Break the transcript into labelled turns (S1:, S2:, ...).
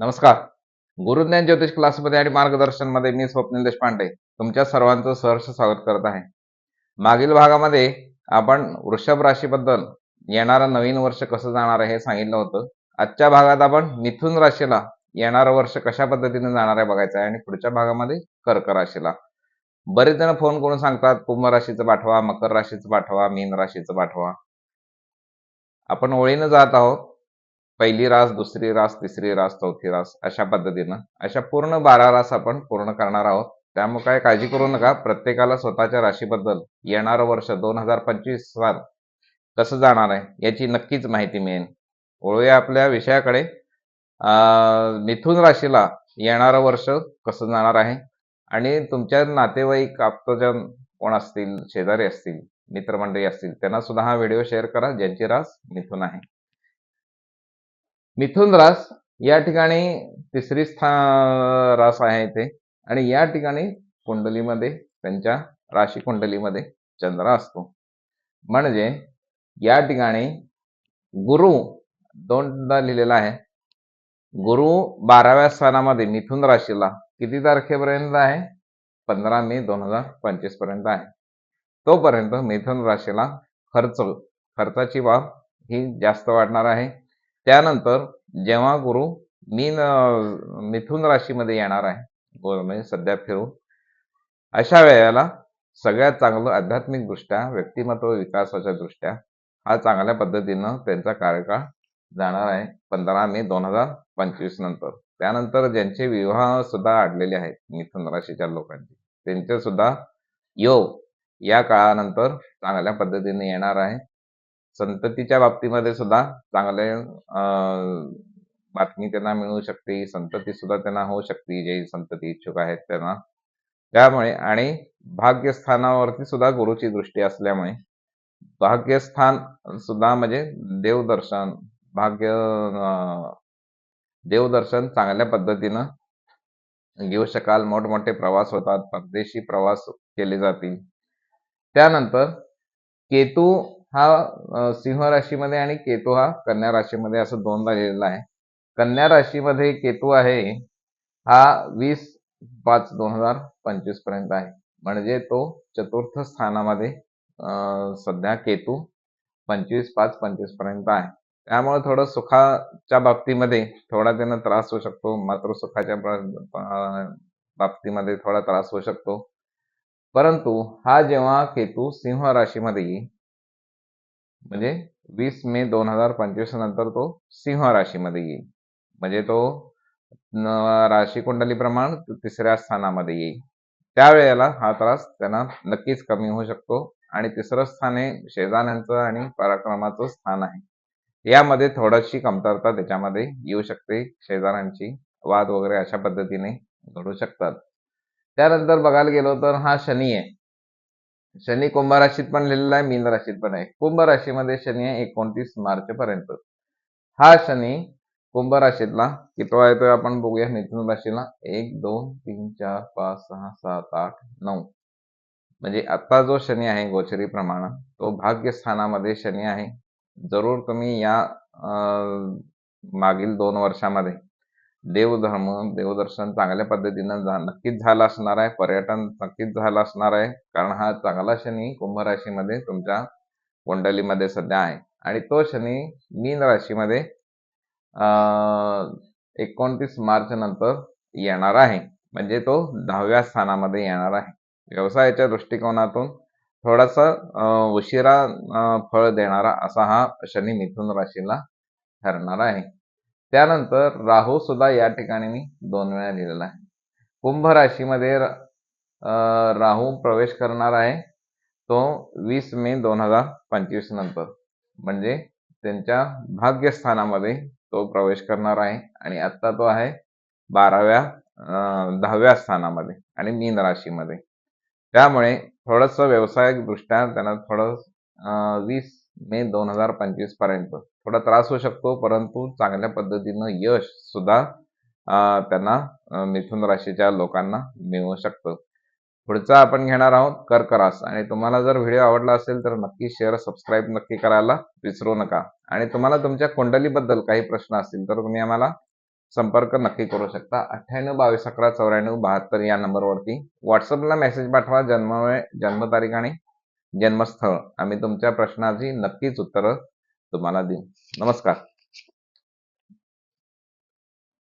S1: नमस्कार. गुरुज्ञान ज्योतिष क्लासमध्ये आणि मार्गदर्शनमध्ये मी स्वप्नील देशपांडे तुमच्या सर्वांचं सहर्ष स्वागत करत आहे. मागील भागामध्ये आपण वृषभ राशीबद्दल येणारं नवीन वर्ष कसं जाणार आहे हे सांगितलं होतं. आजच्या भागात आपण मिथुन राशीला येणारं वर्ष कशा पद्धतीने जाणार आहे बघायचं आहे आणि पुढच्या भागामध्ये कर्क राशीला. बरेच जण फोन करून सांगतात कुंभ राशीचं पाठवा मकर राशीचं पाठवा मीन राशीचं पाठवा. आपण ओळीनं जात आहोत. पहिली रास दुसरी रास तिसरी रास चौथी रास अशा पद्धतीनं अशा पूर्ण बारा रास आपण पूर्ण करणार आहोत. त्यामुळे काय काळजी करू नका. प्रत्येकाला स्वतःच्या राशीबद्दल येणारं वर्ष दोन हजार पंचवीस साल कसं जाणार आहे याची नक्कीच माहिती मिळेल. वळूया आपल्या विषयाकडे. अं, मिथुन राशीला येणारं वर्ष कसं जाणार आहे? आणि तुमच्या नातेवाईक आप्तजन कोण असतील शेजारी असतील मित्रमंडळी असतील त्यांना सुद्धा हा व्हिडिओ शेअर करा ज्यांची रास मिथून आहे. मिथुन रास या ठिकाणी तिसरी स्था रास आहे इथे. आणि या ठिकाणी कुंडलीमध्ये त्यांच्या राशी कुंडलीमध्ये चंद्र असतो. म्हणजे या ठिकाणी गुरु दोनदा लिहिलेला आहे. गुरु बाराव्या स्थानामध्ये मिथुन राशीला किती तारखेपर्यंत आहे? पंधरा मे दोन हजार पंचवीसपर्यंत आहे. तोपर्यंत मिथुन राशीला खर्च खर्चाची बाब ही जास्त वाढणार आहे. त्यानंतर जेव्हा गुरु मीन मिथुन राशीमध्ये येणार आहे गो- म्हणजे सध्या फिरून अशा वेळेला सगळ्यात चांगलं आध्यात्मिक दृष्ट्या व्यक्तिमत्व विकासाच्या दृष्ट्या हा चांगल्या पद्धतीनं त्यांचा कार्यकाळ जाणार आहे पंधरा मे दोन हजार पंचवीस नंतर. त्यानंतर ज्यांचे विवाह सुद्धा अडलेले आहेत मिथुन राशीच्या लोकांचे त्यांचे सुद्धा योग या काळानंतर चांगल्या पद्धतीने येणार आहे. संततीच्या बाबतीमध्ये सुद्धा चांगले बातमी त्यांना मिळू शकते. संतती सुद्धा त्यांना होऊ शकते जे संतती इच्छुक आहेत त्यांना. त्यामुळे आणि भाग्यस्थानावरती सुद्धा गुरुची दृष्टी असल्यामुळे भाग्यस्थान सुद्धा म्हणजे देवदर्शन भाग्य देवदर्शन चांगल्या पद्धतीनं घेऊ शकाल. मोठमोठे प्रवास होतात परदेशी प्रवास केले जातील. त्यानंतर केतू हा सिंह राशीमध्ये आणि केतू हा कन्या राशीमध्ये असं दोनदा लिहिलेला आहे. कन्या राशीमध्ये केतू आहे हा वीस पाच दोन हजार पंचवीसपर्यंत आहे. म्हणजे तो चतुर्थ स्थानामध्ये सध्या केतू पंचवीस पाच पंचवीसपर्यंत आहे. त्यामुळे थोडं सुखाच्या बाबतीमध्ये थोडा त्यांना त्रास होऊ शकतो. मात्र सुखाच्या बाबतीमध्ये थोडा त्रास होऊ शकतो. परंतु हा जेव्हा केतू सिंह राशीमध्ये येईल म्हणजे वीस मे दोन हजार पंचवीस नंतर तो सिंह राशीमध्ये येईल. म्हणजे तो राशी कुंडली प्रमाण तिसऱ्या स्थानामध्ये येईल. त्यावेळेला हा त्रास त्यांना नक्कीच कमी होऊ शकतो आणि तिसरं स्थान हे शेजाऱ्यांचं आणि पराक्रमाचं स्थान आहे. यामध्ये थोडीशी कमतरता त्याच्यामध्ये येऊ शकते. शेजाऱ्यांची वाद वगैरे अशा पद्धतीने घडू शकतात. त्यानंतर बघायला गेलो तर हा शनी आहे. शनी कुंभ राशीत पण लिहिलेला आहे मीन राशीत पण आहे. कुंभ राशीमध्ये शनी आहे एकोणतीस मार्च पर्यंत हा शनी कुंभ राशीतला कितवा येतोय आपण बघूया मिथुन राशीला. एक दोन तीन चार पाच सहा सात आठ नऊ. म्हणजे आता जो शनी आहे गोचरी प्रमाण तो भाग्यस्थानामध्ये शनी आहे. जरूर तुम्ही या मागील दोन वर्षामध्ये देवधर्म देवदर्शन चांगल्या पद्धतीनं नक्कीच झालं असणार आहे. पर्यटन नक्कीच झालं असणार आहे. कारण हा चांगला शनी कुंभ राशीमध्ये तुमच्या कुंडलीमध्ये सध्या आहे. आणि तो शनी मीन राशीमध्ये एकोणतीस मार्च नंतर येणार आहे. म्हणजे तो दहाव्या स्थानामध्ये येणार आहे. व्यवसायाच्या दृष्टिकोनातून थोडासा उशिरा फळ देणारा असा हा शनी मिथुन राशीला ठरणार आहे. त्यानंतर राहू सुद्धा या ठिकाणी मी दोन वेळा लिहिलेला आहे. कुंभ राशीमध्ये राहू प्रवेश करणार आहे. तो वीस मे दोन हजार पंचवीस नंतर. म्हणजे त्यांच्या भाग्यस्थानामध्ये तो प्रवेश करणार आहे आणि आत्ता तो आहे बाराव्या दहाव्या स्थानामध्ये आणि मीन राशीमध्ये. त्यामुळे थोडंसं व्यावसायिकदृष्ट्या त्यांना थोडं वीस मे दोन हजार पंचवीसपर्यंत. थोडा त्रास होऊ शकतो परंतु चांगल्या पद्धतीनं यश सुद्धा त्यांना मिथुन राशीच्या लोकांना मिळू शकतं. पुढचा आपण घेणार आहोत कर्करास. आणि तुम्हाला जर व्हिडिओ आवडला असेल तर नक्की शेअर सबस्क्राईब नक्की करायला विसरू नका. आणि तुम्हाला तुमच्या कुंडलीबद्दल काही प्रश्न असतील तर तुम्ही आम्हाला संपर्क नक्की करू शकता. अठ्ठ्याण्णव बावीस अकरा चौऱ्याण्णव बहात्तर या नंबरवरती व्हॉट्सअपला मेसेज पाठवा. जन्म जन्मतारीख आणि जन्मस्थळ. आम्ही तुमच्या प्रश्नाची नक्कीच उत्तरं तुम्हाला देऊ. नमस्कार.